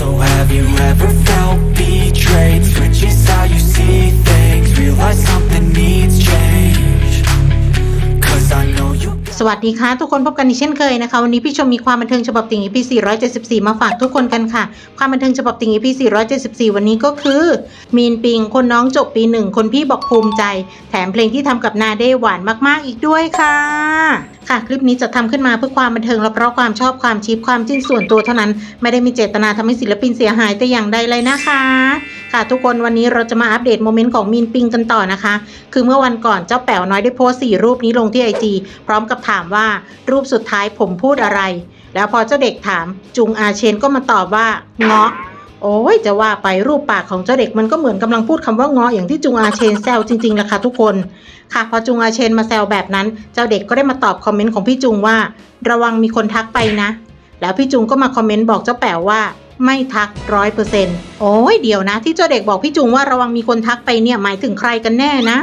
So have you ever felt betrayed? Switches สวัสดีค่ะ ทุกคนพบกันอีกเช่นเคยนะคะ วันนี้พี่ชมมีความบันเทิงฉบับติ่ง EP 474 มาฝากทุกคนกันค่ะ ความบันเทิงฉบับติ่ง EP 474 วันนี้ก็คือ มีนปิง คนน้องจบปีหนึ่ง คนพี่บอกภูมิใจ แถมเพลงที่ทำกับนาเด้หวานมากๆอีกด้วยค่ะ ค่ะ คลิปนี้จะทำขึ้นมาเพื่อความบันเทิงและเพราะความชอบความชิปความจิ้นส่วนตัวเท่านั้น ไม่ได้มีเจตนาทำให้ศิลปินเสียหายแต่อย่างใดเลยนะคะ ค่ะทุกคนวันนี้เราจะมาอัปเดตโมเมนต์ของมีนปิงกันต่อนะคะ คือเมื่อวันก่อนเจ้าแป๋วน้อยได้โพสต์สี่รูปนี้ลงที่ไอจีพร้อมกับถามว่ารูปสุดท้ายผมพูดอะไร แล้วพอเจ้าเด็กถามจุงอาเชนก็มาตอบว่าเงาะโอ้ยจะว่าไปรูปปากของเจ้าเด็กมันก็เหมือนกำลังพูดคำว่าเงาะอย่างที่จุงอาเชนแซวจริงๆแหละค่ะทุกคนค่ะพอจุงอาเชนมาแซวแบบนั้น เจ้าเด็กก็ได้มาตอบคอมเมนต์ของพี่จุงว่า ระวังมีคนทักไปนะ แล้วพี่จุงก็มาคอมเมนต์บอกเจ้าแป๋วว่า ไม่ทักร้อยเปอร์เซ็นต์โอ้ยเดี๋ยวนะ ที่เจ้าเด็กบอกพี่จุงว่าระวังมีคนทักไปเนี่ยหมายถึงใครกันแน่นะ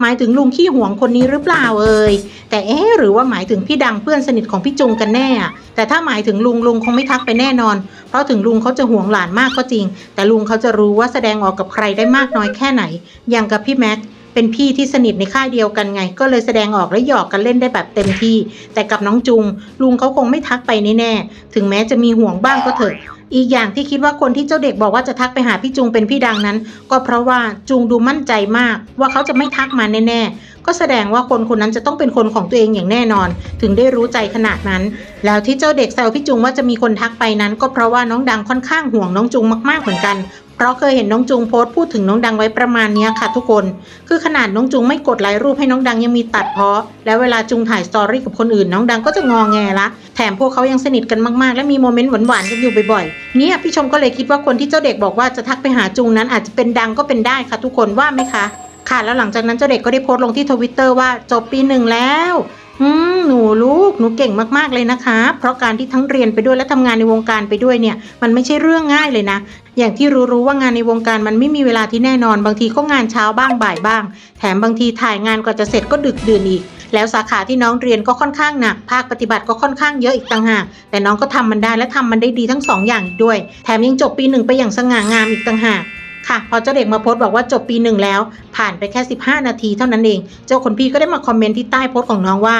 หมายถึงลุงขี้หวงคนนี้หรือเปล่าเอ่ยแต่เอ๊หรือว่าหมายถึงพี่ดังเพื่อนสนิทของพี่จุงกันแน่อะแต่ถ้าหมายถึงลุงลุงคงไม่ทักไปแน่นอน เพราะถึงลุงเขาจะห่วงหลานมากก็จริง แต่ลุงเขาจะรู้ว่าแสดงออกกับใครได้มากน้อยแค่ไหน อย่างกับพี่แม็กเป็นพี่ที่สนิทในค่ายเดียวกันไง ก็เลยแสดงออกและหยอกกันเล่นได้แบบเต็มที่ แต่กับน้องจุง ลุงเขาคงไม่ทักไปแน่ๆถึงแม้จะมีห่วงบ้างก็เถอะ อีกอย่างที่คิดว่าคนที่เจ้าเด็กบอกว่าจะทักไปหาพี่จุงเป็นพี่ดังนั้น ก็เพราะว่าจุงดูมั่นใจมาก ว่าเขาจะไม่ทักมาแน่ๆ ก็แสดงว่าคนคนนั้นจะต้องเป็นคนของตัวเองอย่างแน่นอน ถึงได้รู้ใจขนาดนั้น แล้วที่เจ้าเด็กแซวพี่จุงว่าจะมีคนทักไปนั้น ก็เพราะว่าน้องดังค่อนข้างห่วงน้องจุงมากๆเหมือนกัน เราเคยเห็นน้องจุงโพสต์พูดถึงน้องดังไว้ประมาณเนี้ยค่ะทุกคน คือขนาดน้องจุงไม่กดไลค์รูปให้น้องดังยังมีตัดเพาะ แล้วเวลาจุงถ่ายสตอรี่กับคนอื่นน้องดังก็จะงอแงละ แถมพวกเขายังสนิทกันมากๆ และมีโมเมนต์หวานๆกันอยู่บ่อยๆ เนี่ยพี่ชมก็เลยคิดว่าคนที่เจ้าเด็กบอกว่าจะทักไปหาจุงนั้นอาจจะเป็นดังก็เป็นได้ค่ะทุกคนว่าไหมคะ ค่ะแล้วหลังจากนั้นเจ้าเด็กก็ได้โพสต์ลงที่ทวิตเตอร์ว่าจบปีหนึ่งแล้ว อืมหนูลูกหนูเก่งมากๆเลยนะคะ เพราะการที่ทั้งเรียนไปด้วยและทำงานในวงการไปด้วยเนี่ย มันไม่ใช่เรื่องง่ายเลยนะ อย่างที่รู้ๆว่างานในวงการมันไม่มีเวลาที่แน่นอน บางทีก็งานเช้าบ้างบ่ายบ้าง แถมบางทีถ่ายงานกว่าจะเสร็จก็ดึกดื่นอีก แล้วสาขาที่น้องเรียนก็ค่อนข้างหนัก ภาคปฏิบัติก็ค่อนข้างเยอะอีกต่างหาก แต่น้องก็ทำมันได้และทำมันได้ดีทั้งสองอย่างอีกด้วย แถมยังจบปีหนึ่งไปอย่างสง่างามอีกต่างหาก ค่ะ พอเจ้าเด็กมาโพสต์บอกว่าจบปีหนึ่งแล้ว ผ่านไปแค่ 15 นาทีเท่านั้นเอง เจ้าคนพี่ก็ได้มาคอมเมนต์ที่ใต้โพสต์ของน้องว่า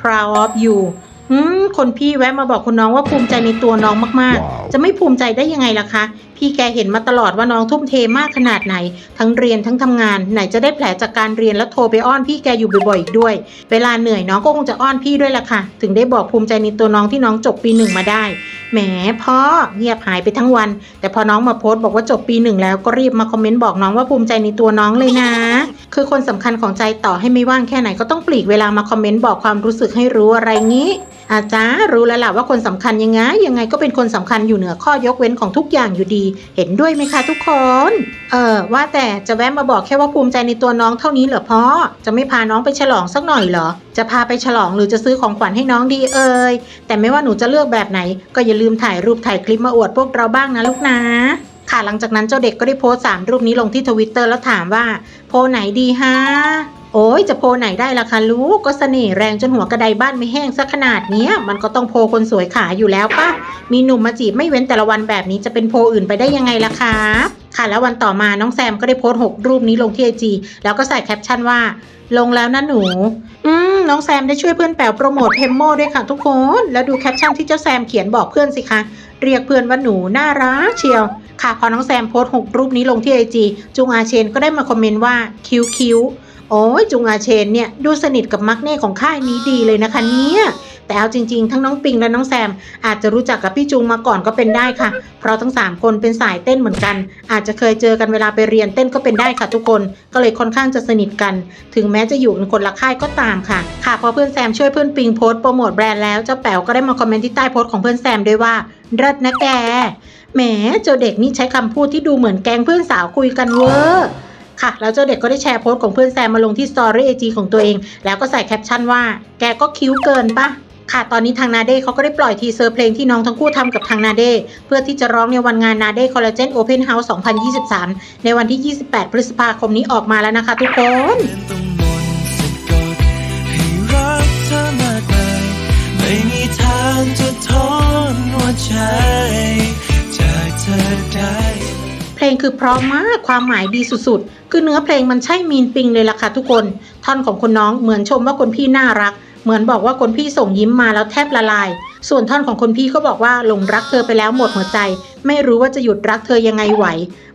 proud of you อืมคนพี่แวะมาบอกคุณน้องว่าภูมิใจในตัวน้องมากๆ จะไม่ภูมิใจได้ยังไงล่ะคะ พี่แกเห็นมาตลอดว่าน้องทุ่มเทมากขนาดไหน ทั้งเรียนทั้งทำงาน ไหนจะได้แผลจากการเรียนแล้วโทรไปอ้อนพี่แกอยู่บ่อยๆอีกด้วย เวลาเหนื่อยน้องก็คงจะอ้อนพี่ด้วยล่ะค่ะ ถึงได้บอกภูมิใจในตัวน้องที่น้องจบปีหนึ่งมาได้ แหมพ่อเงียบหายไปทั้งวัน แต่พอน้องมาโพสต์บอกว่าจบปีหนึ่งแล้วก็รีบมาคอมเมนต์บอกน้องว่าภูมิใจในตัวน้องเลยนะ คือคนสำคัญของใจต่อให้ไม่ว่างแค่ไหนก็ต้องปลีกเวลามาคอมเมนต์บอกความรู้สึกให้รู้อะไรงี้อาจารย์รู้แล้วล่ะว่าคนสำคัญยังไง ยังไงก็เป็นคนสำคัญอยู่เหนือข้อยกเว้นของทุกอย่างอยู่ดี เห็นด้วยไหมคะทุกคน เออว่าแต่จะแวะมาบอกแค่ว่าภูมิใจในตัวน้องเท่านี้เหรอพ่อ จะไม่พาน้องไปฉลองสักหน่อยเหรอ จะพาไปฉลองหรือจะซื้อของขวัญให้น้องดีเอ่ยแต่ไม่ว่าหนูจะเลือกแบบไหน ก็อย่าลืมถ่ายรูปถ่ายคลิปมาอวดพวกเราบ้างนะลูกนะ ค่ะหลังจากนั้นเจ้าเด็กก็ได้โพสต์สามรูปนี้ลงที่ทวิตเตอร์แล้วถามว่า โพไหนดีฮะโอ้ยจะโพไหนได้ล่ะคะลูกก็เสน่ห์แรงจนหัวกระไดบ้านไม่แห้งสักขนาดนี้มันก็ต้องโพคนสวยขาอยู่แล้วปะมีหนุ่มมาจีบไม่เว้นแต่ละวันแบบนี้จะเป็นโพอื่นไปได้ยังไงล่ะคะค่ะแล้ววันต่อมาน้องแซมก็ได้โพสต์หกรูปนี้ลงที่ไอจีแล้วก็ใส่แคปชั่นว่า ลงแล้วนะหนู อืมน้องแซมได้ช่วยเพื่อนแป๋วโปรโมทเพมโมด้วยค่ะทุกคน แล้วดูแคปชั่นที่เจ้าแซมเขียนบอกเพื่อนสิคะเรียกเพื่อนว่าหนูน่ารักเชียว ค่ะพอน้องแซมโพสต์หกรูปนี้ลงที่ไอจีจุงอาเชนก็ได้มาคอมเมนต์ว่าคิ้วคิ้วโอ้ยจุงอาเชนเนี่ยดูสนิทกับมักเน่ของค่ายนี้ดีเลยนะคะเนี่ยแต่เอาจริงๆ ทั้งน้องปิงและน้องแซม อาจจะรู้จักกับพี่จุงมาก่อนก็เป็นได้ค่ะ เพราะทั้ง 3 คนเป็นสายเต้นเหมือนกัน อาจจะเคยเจอกันเวลาไปเรียนเต้นก็เป็นได้ค่ะทุกคน ก็เลยค่อนข้างจะสนิทกัน ถึงแม้จะอยู่กันคนละค่ายก็ตามค่ะ ค่ะพอเพื่อนแซมช่วยเพื่อนปิงโพสต์โปรโมทแบรนด์แล้วเจ้าแป๋วก็ได้มาคอมเมนต์ที่ใต้โพสต์ของเพื่อนแซมด้วยว่าเลิศนะแก แหมเจ้าเด็กนี่ใช้คำพูดที่ดูเหมือนแกงเพื่อนสาวคุยกันเวอร์ค่ะ แล้วเจ้าเด็กก็ได้แชร์โพสต์ของเพื่อนแซมมาลงที่สตอรี่ไอจีของตัวเอง แล้วก็ใส่แคปชั่นว่า แกก็คิ้วเกินปะค่ะ ตอนนี้ทางนาเด้เขาก็ได้ปล่อยทีเซอร์เพลงที่น้องทั้งคู่ทำกับทางนาเด้เพื่อที่จะร้องในวันงานนาเด้คอลลาเจนโอเพนเฮาส์2023 ในวันที่ 28 พฤษภาคมนี้ออกมาแล้วนะคะทุกคนไม่มีทางจะทนหัวใจ เธอได้เพลงคือเพราะมากความหมายดีสุดๆ คือเนื้อเพลงมันใช่มีนปิงเลยล่ะค่ะทุกคน ท่อนของคนน้องเหมือนชมว่าคนพี่น่ารัก เหมือนบอกว่าคนพี่ส่งยิ้มมาแล้วแทบละลาย ส่วนท่อนของคนพี่ก็บอกว่าหลงรักเธอไปแล้วหมดหัวใจ ไม่รู้ว่าจะหยุดรักเธอยังไงไหว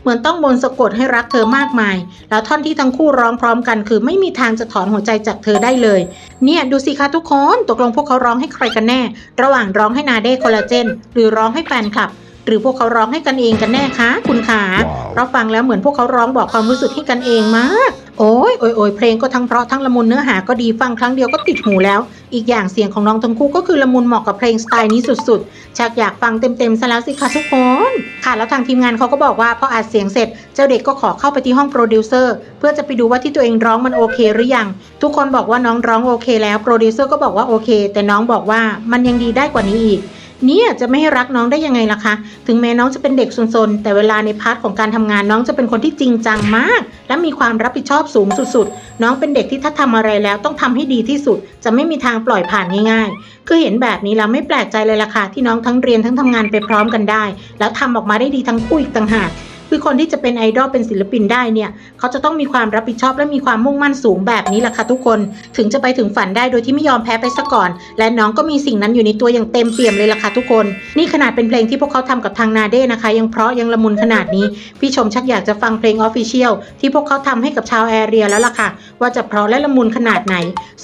เหมือนต้องมนสะกดให้รักเธอมากมาย แล้วท่อนที่ทั้งคู่ร้องพร้อมกัน คือไม่มีทางจะถอนหัวใจจากเธอได้เลย เนี่ยดูสิคะทุกคนตกลงพวกเขาร้องให้ใครกันแน่ ระหว่างร้องให้นาเด้คอลลาเจน หรือร้องให้แฟนคลับ หรือพวกเขาร้องให้กันเองกันแน่คะ คุณขาเพราะฟังแล้วเหมือนพวกเขาร้องบอกความรู้สึกให้กันเองมาก โอ้ยโอยโอยเพลงก็ทั้งเพราะทั้งละมุนเนื้อหาก็ดีฟังครั้งเดียวก็ติดหูแล้ว อีกอย่างเสียงของน้องทั้งคู่ก็คือละมุนเหมาะกับเพลงสไตล์นี้สุดๆชักอยากฟังเต็มๆซะแล้วสิคะทุกคน ค่ะแล้วทางทีมงานเขาก็บอกว่าพออัดเสียงเสร็จ เจ้าเด็กก็ขอเข้าไปที่ห้องโปรดิวเซอร์เพื่อจะไปดูว่าที่ตัวเองร้องมันโอเคหรือยัง ทุกคนบอกว่าน้องร้องโอเค แล้วโปรดิวเซอร์ก็บอกว่าโอเค แต่น้องบอกว่ามันยังดีได้กว่านี้อีก เนี่ยจะไม่ให้รักน้องได้ยังไงล่ะคะ ถึงแม้น้องจะเป็นเด็กซนๆ แต่เวลาในพาร์ทของการทำงานน้องจะเป็นคนที่จริงจังมาก และมีความรับผิดชอบสูงสุดๆ น้องเป็นเด็กที่ถ้าทำอะไรแล้วต้องทำให้ดีที่สุด จะไม่มีทางปล่อยผ่านง่าย ๆ คือเห็นแบบนี้แล้วไม่แปลกใจเลยล่ะค่ะที่น้องทั้งเรียนทั้งทำงานไปพร้อมกันได้ แล้วทำออกมาได้ดีทั้งคู่อีกต่างหาก คือคนที่จะเป็นไอดอลเป็นศิลปินได้เนี่ยเขาจะต้องมีความรับผิดชอบและมีความมุ่งมั่นสูงแบบนี้แหละค่ะทุกคน ถึงจะไปถึงฝันได้โดยที่ไม่ยอมแพ้ไปซะก่อน และน้องก็มีสิ่งนั้นอยู่ในตัวอย่างเต็มเปี่ยมเลยล่ะค่ะทุกคน นี่ขนาดเป็นเพลงที่พวกเขาทำกับทางนาเด้นะคะ ยังเพราะยังละมุนขนาดนี้ พี่ชมชักอยากจะฟังเพลงออฟฟิเชียลที่พวกเขาทำให้กับชาวแอเรียแล้วล่ะค่ะ ว่าจะเพราะและละมุนขนาดไหน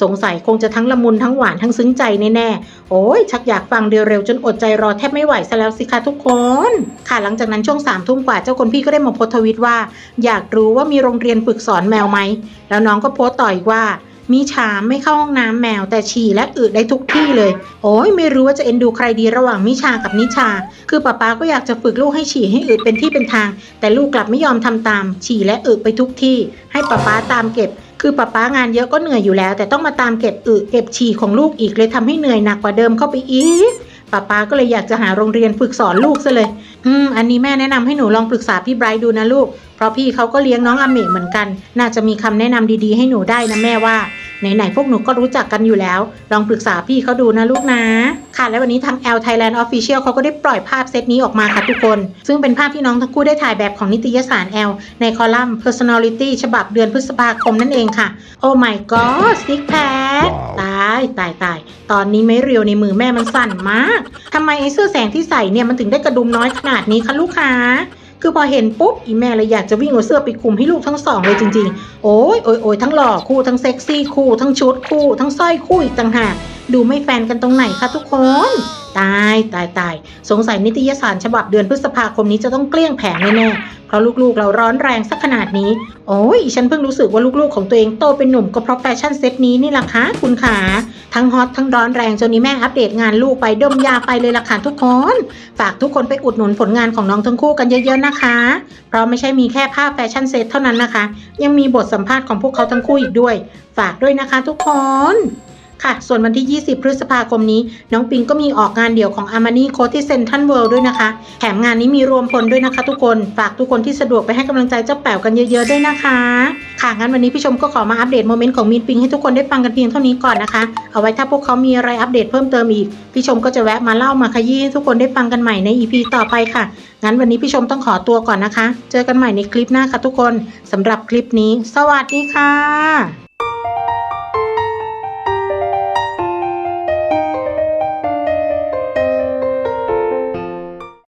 สงสัยคงจะทั้งละมุนทั้งหวานทั้งซึ้งใจแน่ๆโอ้ยชักอยากฟังเร็วๆจนอดใจรอแทบไม่ไหวซะแล้วสิคะทุกคน ค่ะหลังจากนั้นช่วงสามทุ่มกว่าเจ้าคนพก็ได้มาโพสทวิตว่า อยากรู้ว่ามีโรงเรียนฝึกสอนแมวไหม แล้วน้องก็โพสต์ต่ออีกว่า มีฉามไม่เข้าห้องน้ำแมวแต่ฉี่และอึได้ทุกที่เลย โอ้ยไม่รู้ว่าจะเอ็นดูใครดีระหว่างมิชากับนิชา คือป๊าป๊าก็อยากจะฝึกลูกให้ฉี่ให้อึเป็นที่เป็นทาง แต่ลูกกลับไม่ยอมทำตาม ฉี่และอึไปทุกที่ ให้ป๊าป๊าตามเก็บคือป๊าป๊างานเยอะก็เหนื่อยอยู่แล้ว แต่ต้องมาตามเก็บอึเก็บฉี่ของลูกอีกเลยทำให้เหนื่อยหนักกว่าเดิมเข้าไปอีก ป้าป้าก็เลยอยากจะหาโรงเรียนฝึกสอนลูกซะเลย อืม อันนี้แม่แนะนำให้หนูลองปรึกษาพี่ไบรท์ดูนะลูก เพราะพี่เขาก็เลี้ยงน้องอเมเหมือนกัน น่าจะมีคำแนะนำดีๆ ให้หนูได้นะแม่ว่า ไหนๆพวกหนูก็รู้จักกันอยู่แล้ว ลองปรึกษาพี่เขาดูนะลูกนะ ค่ะ และวันนี้ทาง L Thailand Official เขาก็ได้ปล่อยภาพเซตนี้ออกมาค่ะทุกคน ซึ่งเป็นภาพที่น้องทั้งคู่ได้ถ่ายแบบของนิตยสาร L ในคอลัมน์ Personality ฉบับเดือนพฤษภาคมนั่นเองค่ะ โอ้ my god ซิกแพคตายตายตายตอนนี้ไม่เรียวในมือแม่มันสั่นมากทำไมไอ้เสื้อแสงที่ใส่เนี่ยมันถึงได้กระดุมน้อยขนาดนี้คะลูกค้า คือพอเห็นปุ๊บอีแม่เลยอยากจะวิ่งเอาเสื้อไปคุมให้ลูกทั้งสองเลยจริงๆ โอ้ยโอ้ยโอ้ยทั้งหล่อคู่ทั้งเซ็กซี่คู่ทั้งชุดคู่ ทั้งสร้อยคู่อีกต่างหาก ดูไม่แฟนกันตรงไหนคะทุกคน ตายตายตายสงสัยนิตยสารฉบับเดือนพฤษภาคมนี้จะต้องเกลี้ยงแผงแน่ๆเพราะลูกๆเราร้อนแรงสักขนาดนี้ โอ้ยฉันเพิ่งรู้สึกว่าลูกๆของตัวเองโตเป็นหนุ่มก็เพราะแฟชั่นเซ็ตนี้นี่แหละคะคุณขาทั้งฮอตทั้งร้อนแรงจนนี้แม่อัปเดตงานลูกไปดมยาไปเลยล่ะค่ะทุกคน ฝากทุกคนไปอุดหนุนผลงานของน้องทั้งคู่กันเยอะ ๆนะคะ เพราะไม่ใช่มีแค่ภาพแฟชั่นเซ็ตเท่านั้นนะคะ ยังมีบทสัมภาษณ์ของพวกเขาทั้งคู่อีกด้วย ฝากด้วยนะคะทุกคน ค่ะ ส่วนวันที่ 20 พฤษภาคมนี้ น้องปิงก็มีออกงานเดี่ยวของ Armani c o ที่เซนทรัลเวิลด์ด้วยนะคะ แถมงานนี้มีรวมพลด้วยนะคะทุกคน ฝากทุกคนที่สะดวกไปให้กำลังใจเจ้าแป๋วกันเยอะๆด้วยนะคะ ค่ะ งั้นวันนี้พี่ชมก็ขอมาอัปเดตโมเมนต์ของมีนปิงให้ทุกคนได้ฟังกันเพียงเท่านี้ก่อนนะคะ เอาไว้ถ้าพวกเขามีอะไรอัปเดตเพิ่มเติมอีก พี่ชมก็จะแวะมาเล่ามาขยี้ให้ทุกคนได้ฟังกันใหม่ใน EP ต่อไปค่ะ งั้นวันนี้พี่ชมต้องขอตัวก่อนนะคะ เจอกันใหม่ในคลิปหน้าค่ะทุกคนสำหรับคลิปนี้ สวัสดีค่ะ